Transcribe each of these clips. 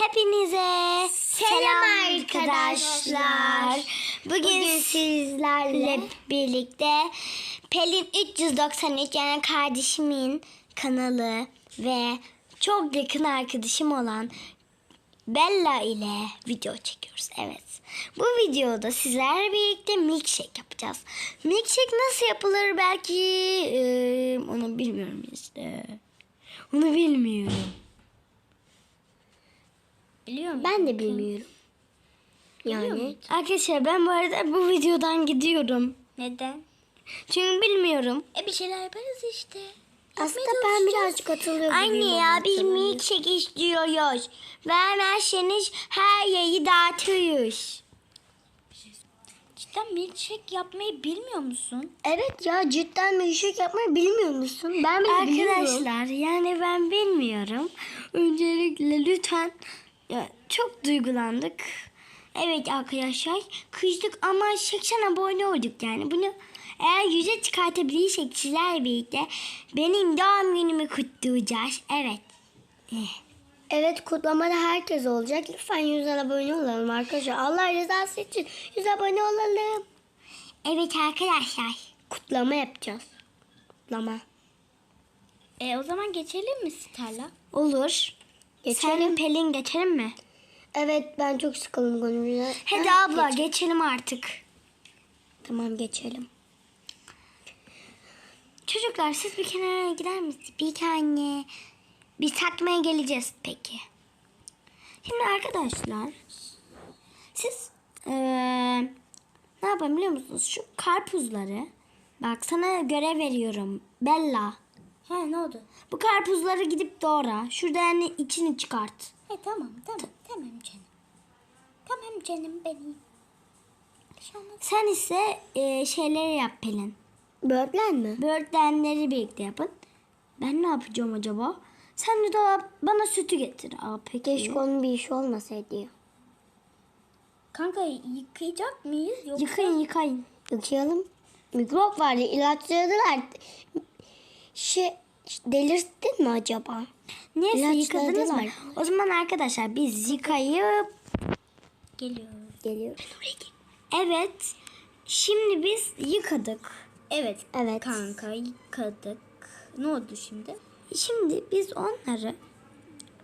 Hepinize selam arkadaşlar. Bugün, Bugün sizlerle birlikte Pelin 393 yani kardeşimin kanalı ve çok yakın arkadaşım olan Bella ile video çekiyoruz. Evet. Bu videoda sizlerle birlikte milkshake yapacağız. Milkshake nasıl yapılır belki eee, onu bilmiyorum işte. Onu bilmiyorum. Biliyor musun? Ben de bilmiyorum. Biliyor Yani arkadaşlar ben bu arada bu videodan gidiyorum. Neden? Çünkü bilmiyorum. E bir şeyler yaparız işte. Aslında Yapmaya ben birazcık katılıyorum. Anne ya biz milkshake istiyoruz. Vermezseniz her yeri dağıtıyoruz. Cidden milkshake yapmayı bilmiyor musun? Evet ya cidden milkshake yapmayı bilmiyor musun? Ben bile Arkadaşlar yani ben bilmiyorum. Öncelikle lütfen ya, çok duygulandık. Evet arkadaşlar kızdık ama 80 abone olduk yani. Bunu eğer yüze çıkartabilirsek sizlerle birlikte benim doğum günümü kutlayacağız. Evet. Eh. Evet kutlamada herkes olacak. Lütfen 100 abone olalım arkadaşlar. Allah rızası için 100 abone olalım. Evet arkadaşlar. Kutlama yapacağız. Kutlama. E o zaman geçelim mi Stella? Olur. Geçelim. Sen Pelin geçelim mi? Evet ben çok sıkıldım konuşmaya. Hadi Ha, abla geç- geçelim artık. Tamam geçelim. Çocuklar siz bir kenara gider misiniz? Bir tane. Biz takmaya geleceğiz peki. Şimdi arkadaşlar siz eee, ne yapın biliyor musunuz? Şu karpuzları bak sana görev veriyorum. Bella. He ne oldu? Bu karpuzları gidip doğra. Şurada yani içini çıkart. He tamam tamam tamam canım. Tamam canım benim. An Sen ise eee, şeyleri yap Pelin. Böğürtlen mi? Böğürtlenleri birlikte yapın. Ben ne yapacağım acaba? Sen de dolap bana sütü getir. Aa, peki. Keşke onun bir işi olmasaydı ya. Kanka yıkayacak mıyız? Yoksa... Yıkayın yıkayın. Yıkayalım. Mikrop vardı ilaçladılar. Şey delirttin mi acaba? Neyse İlaçladılar. yıkadınız mı? O zaman arkadaşlar biz yıkayıp Geliyoruz. Geliyor. evet şimdi biz yıkadık. Evet. Evet. Kanka yıkadık. Ne oldu şimdi? Şimdi biz onları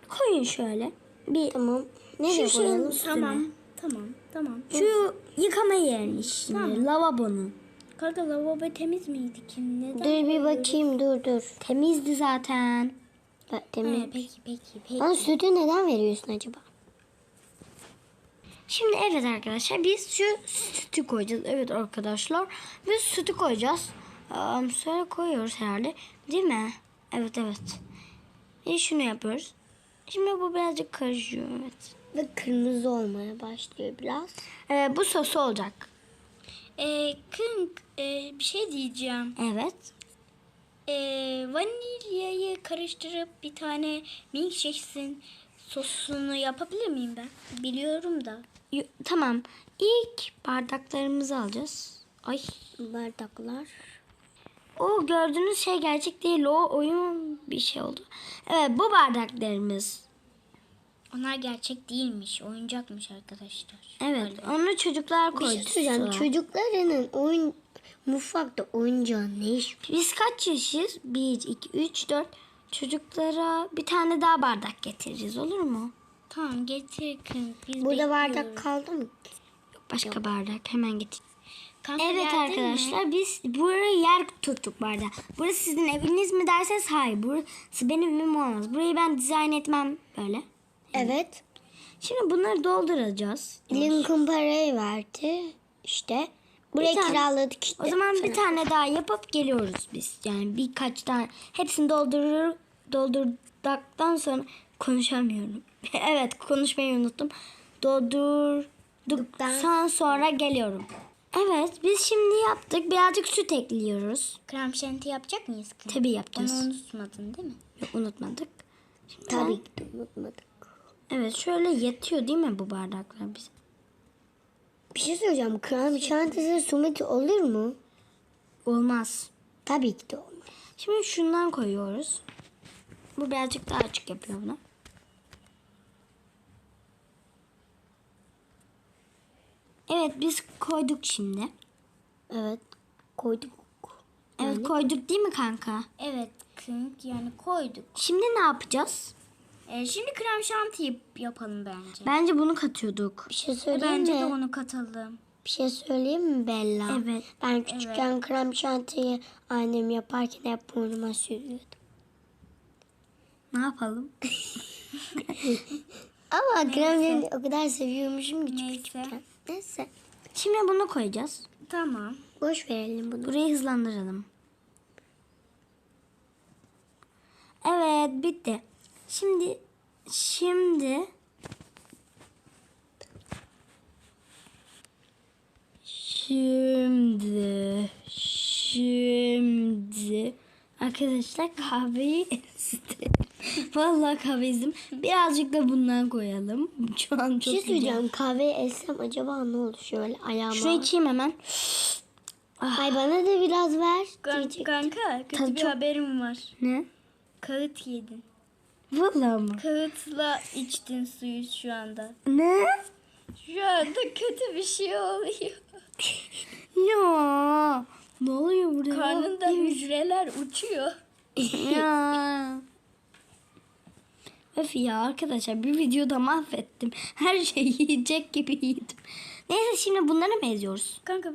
koyun şöyle. Bir Tamam. Nereye koyalım? Tamam. Tamam. Tamam. Şu yıkama yerini şimdi Tamam. lavabonun. Kanka lavabo temiz miydi ki? Neden? Dur bir bakayım dur dur. Temizdi zaten. Ha, Temiz. peki peki peki. Bana sütü neden veriyorsun acaba? Şimdi evet arkadaşlar biz şu sütü koyacağız. Evet arkadaşlar biz sütü koyacağız. Am, Sonra koyuyoruz herhalde. Değil mi? Evet evet. Ve şunu yapıyoruz. Şimdi bu birazcık karışıyor evet. Ve kırmızı olmaya başlıyor biraz. Ee, bu sos olacak. Ee, kınk ee, bir şey diyeceğim. Evet. Ee, vanilyayı karıştırıp bir tane milkshake'in sosunu yapabilir miyim ben? Biliyorum da. Y- tamam. İlk bardaklarımızı alacağız. Ay. Bardaklar. O gördüğünüz şey gerçek değil. O oyun bir şey oldu. Evet bu bardaklarımız. Onlar gerçek değilmiş. Oyuncakmış arkadaşlar. Evet onu çocuklar Bir koydu. şey söyleyeceğim. sonra. Çocuklarının oyun mutfakta oyuncağı ne iş? Biz kaç yaşız? 1, 2, 3, 4. Çocuklara bir tane daha bardak getireceğiz olur mu? Tamam getir kınk. Biz Burada bekliyoruz. bardak kaldı mı? Yok başka bardak hemen getir. Kanka Evet geldin mi? arkadaşlar biz burayı yer tuttuk bardak. Burası sizin eviniz mi derseniz hayır. Burası benim evim olmaz. Burayı ben dizayn etmem böyle. Evet. Şimdi bunları dolduracağız. Lincoln parayı verdi. İşte. Buraya tane- kiraladık işte. O zaman bir tane daha yapıp geliyoruz biz. Yani birkaç tane hepsini doldurur doldurduktan sonra konuşamıyorum. evet konuşmayı unuttum. Doldurduktan sonra geliyorum. Evet biz şimdi yaptık. Birazcık süt ekliyoruz. Krem şanti yapacak mıyız kınk? Tabii yapacağız. Onu unutmadın değil mi? Yok, unutmadık. Şimdi Tabii ki de unutmadık. Evet şöyle yetiyor değil mi bu bardaklar bize? Bir şey söyleyeceğim. Kral bıçağın sumeti olur mu? Olmaz. Tabii ki de olmaz. Şimdi şundan koyuyoruz. Bu birazcık daha açık yapıyor bunu. Evet biz koyduk şimdi. Evet koyduk. Evet yani... koyduk değil mi kanka? Evet kanka yani koyduk. Şimdi ne yapacağız? Ee, şimdi krem şanti yap- yapalım bence. Bence bunu katıyorduk. Bir şey söyleyeyim bence mi? de onu katalım. Bir şey söyleyeyim mi Bella? Evet. Ben küçükken krem şantiyi annem yaparken hep burnuma sürüyordum. Ne yapalım? Ama krem o kadar seviyormuşum ki Neyse. küçükken. Neyse. Şimdi bunu koyacağız. Tamam. Boş verelim bunu. Burayı hızlandıralım. Evet bitti. Şimdi şimdi şimdi şimdi arkadaşlar kahveyi istedim. Vallahi kahve izledim. Birazcık da bundan koyalım. Şu an çok şey söyleyeceğim. Kahveyi essem acaba ne olur şöyle ayağıma? Şunu içeyim hemen. Ay bana da biraz ver. diyecek. Kanka kötü Tadı bir çok- haberim var. Ne? Kağıt yedin. Vallahi mı? Kağıtla içtin suyu şu anda. Ne? Şu anda kötü bir şey oluyor. Ya. Ne oluyor burada? Karnında hücreler uçuyor. ya. Öf ya arkadaşlar bir videoda mahvettim. Her şeyi yiyecek gibi yedim. Neyse şimdi bunları mı eziyoruz? Kanka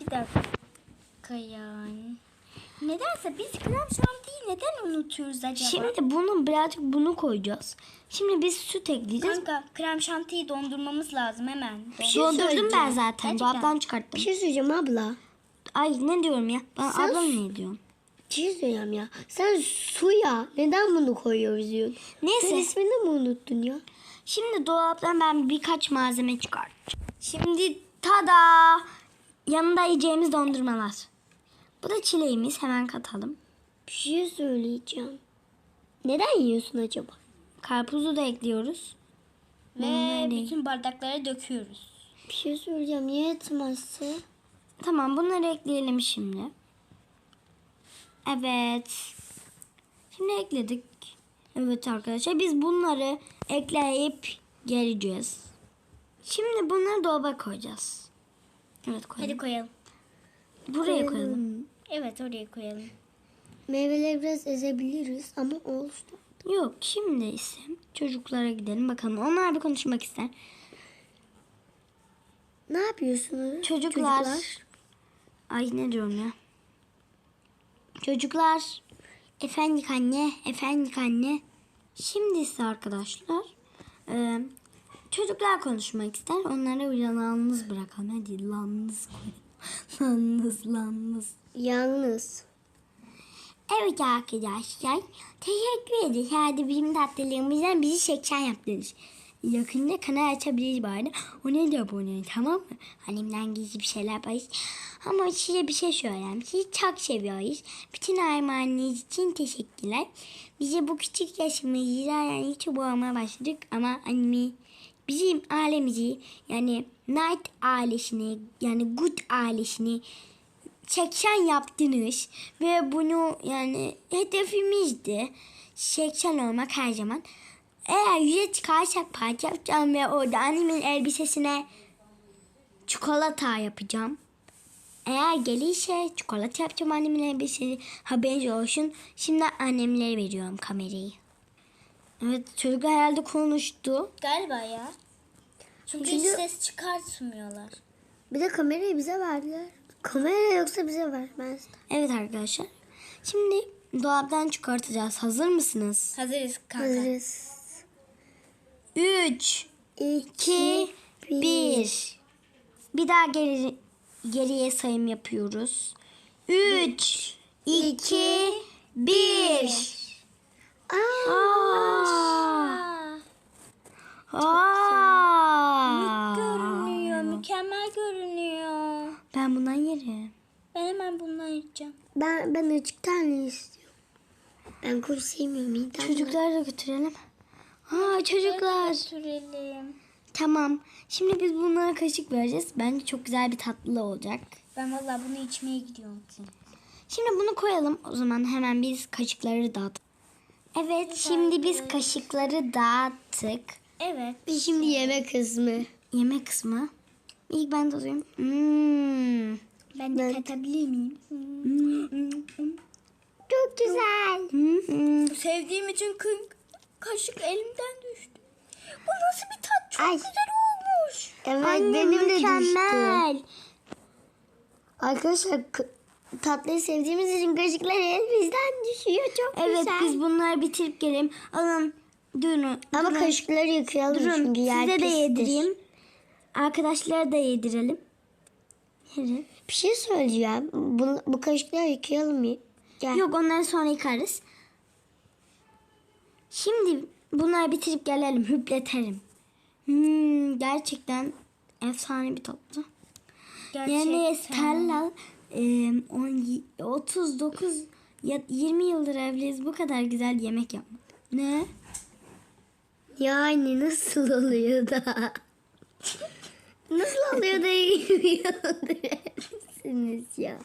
bir dakika yani. Nedense biz krem şantiyi neden unutuyoruz acaba? Şimdi bunu birazcık bunu koyacağız. Şimdi biz süt ekleyeceğiz. Kanka krem şantiyi dondurmamız lazım hemen. şey Dondurdum ben söyleyeceğim. zaten. Gerçekten. Dolaptan Bir çıkarttım. şey söyleyeceğim abla. Ay ne diyorum ya? Ben Sen- ablam ne diyorum? Bir şey söyleyeceğim ya. Sen suya neden bunu koyuyoruz diyorsun. Neyse. Sen ismini mi unuttun ya? Şimdi dolaptan ben birkaç malzeme çıkartacağım. Şimdi tada! Yanında yiyeceğimiz dondurmalar. Bu da çileğimiz. Hemen katalım. Bir şey söyleyeceğim. Neden yiyorsun acaba? Karpuzu da ekliyoruz. Ve Bunları- bütün bardaklara döküyoruz. Bir şey söyleyeceğim. Niye etmezse? Tamam bunları ekleyelim şimdi. Evet. Şimdi ekledik. Evet arkadaşlar biz bunları ekleyip geleceğiz. Şimdi bunları dolaba koyacağız. Evet koyalım. Hadi koyalım. Buraya koyalım. Evet oraya koyalım. Meyveleri biraz ezebiliriz ama olsun. Yok şimdi ise çocuklara gidelim bakalım. Onlar bir konuşmak ister. Ne yapıyorsunuz? Çocuklar. Ay ne diyorum ya. Çocuklar. Efendik anne. Efendik anne. Şimdi ise arkadaşlar. e, çocuklar konuşmak ister. Onları yalnız bırakalım. Hadi yalnız koyalım. Yalnız yalnız. Yalnız. Evet arkadaşlar. Teşekkür ederiz. Hadi bizim tatlılığımızdan bizi 80 yaptınız. Yakında kanal açabiliriz bari. Ona da abone tamam mı? Annemden gizli bir şeyler yaparız. Ama size bir şey söyleyeyim. Sizi çok seviyoruz. Bütün armağanınız için teşekkürler. Bize bu küçük yaşımızda yani çubuğu almaya başladık. Ama annemi bizim ailemizi yani Night ailesini yani Good ailesini 80 yaptınız ve bunu yani hedefimizdi. 80 olmak her zaman. Eğer yüze çıkarsak parça yapacağım ve orada annemin elbisesine çikolata yapacağım. Eğer gelirse çikolata yapacağım annemin elbisesi. Haberiniz olsun. Şimdi annemlere veriyorum kamerayı. Evet çocuklar herhalde konuştu. Galiba ya. Çünkü hiç Çünkü- ses çıkartmıyorlar. Bir de kamerayı bize verdiler. Kamera yoksa bize vermez. Evet arkadaşlar. Şimdi dolaptan çıkartacağız. Hazır mısınız? Hazırız kanka. Hazırız. 3 2 bir. 1 Bir daha geri, geriye sayım yapıyoruz. 3 2 1 Aa, Aa! Görünüyor. Mükemmel görünüyor. Ben bundan yerim. Ben hemen bundan içeceğim. ben ben açık tane istiyorum. Ben kuru sevmiyorum. midem Çocukları da götürelim. Aa çocuklar. Götürelim. Tamam. Şimdi biz bunlara kaşık vereceğiz. Bence çok güzel bir tatlı olacak. Ben vallahi bunu içmeye gidiyorum. Şimdi bunu koyalım. O zaman hemen biz kaşıkları dağıt. Evet, şimdi biz kaşıkları dağıttık. Evet. Şimdi yemek kısmı. Yemek kısmı. İlk ben tadayım. Hmm. Ben de tatabilir miyim? Çok güzel. Hmm. Sevdiğim için kı- kaşık elimden düştü. Bu nasıl bir tat? Çok Ay. güzel olmuş. Evet Anne benim de düştü. mükemmel. Arkadaşlar k- tatlıyı sevdiğimiz için kaşıklar elimizden düşüyor. Çok Evet güzel. biz bunları bitirip gelelim. Alın durun. Ama durun. kaşıkları yıkayalım Durun çünkü yer size de pistir. yedireyim. Arkadaşlara da yedirelim. Yürü. Bir şey söyleyeceğim. Bu, bu kaşıkları yıkayalım mı? Gel. Yok onları sonra yıkarız. Şimdi bunları bitirip gelelim. Hüpletelim. Hmm, gerçekten efsane bir toptu. Yani Stella e, 10 39 ya 20 yıldır evliyiz. Bu kadar güzel yemek yapmadık. Ne? Yani nasıl oluyor da? nasıl oluyor da yıldırsınız ya?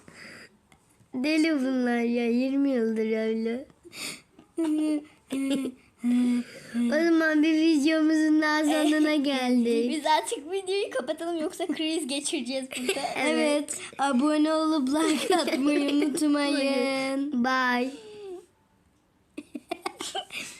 Deli bunlar ya 20 yıldır öyle. o zaman bir videomuzun daha sonuna geldik. Biz artık videoyu kapatalım yoksa kriz geçireceğiz burada. Evet. Abone olup like atmayı unutmayın. Bye.